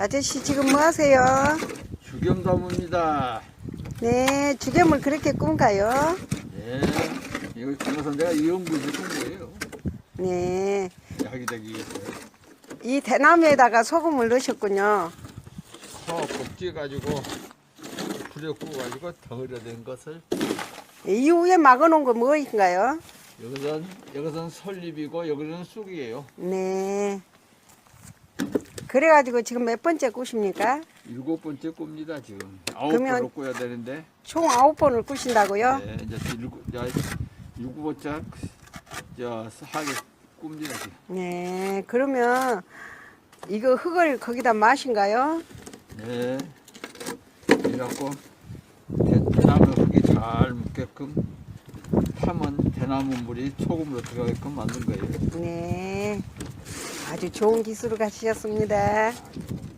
아저씨 지금 뭐 하세요? 주겸나무입니다. 네, 주겸을 그렇게 꾼가요? 예. 이거 그래서 내가 이연구에서 꾼 거예요. 네. 약이 되기 위해서. 이 대나무에다가 소금을 넣으셨군요. 서 볶지가지고 불에 구워가지고 덩어리가 된 것을 이 위에 막아놓은 거 뭐인가요? 여기선 여기선 솔잎이고 여기는 쑥이에요. 네. 그래가지고 지금 몇 번째 꾸십니까? 일곱 번째 굽니다 지금. 아홉 그러면- 번로 꿔야 되는데. 총 아홉 번을 꾸신다고요? 네, 이제 일곱 야 일곱 번째 저 하게 굽니다 지금. 네. 그러면 이거 흙을 거기다 마신가요? 네. 이래갖고 대- 대나무 흙이 잘 묻게끔 파면 대나무 물이 소금으로 들어가게끔 만든 거예요. 네. 아주 좋은 기술을 가지셨습니다.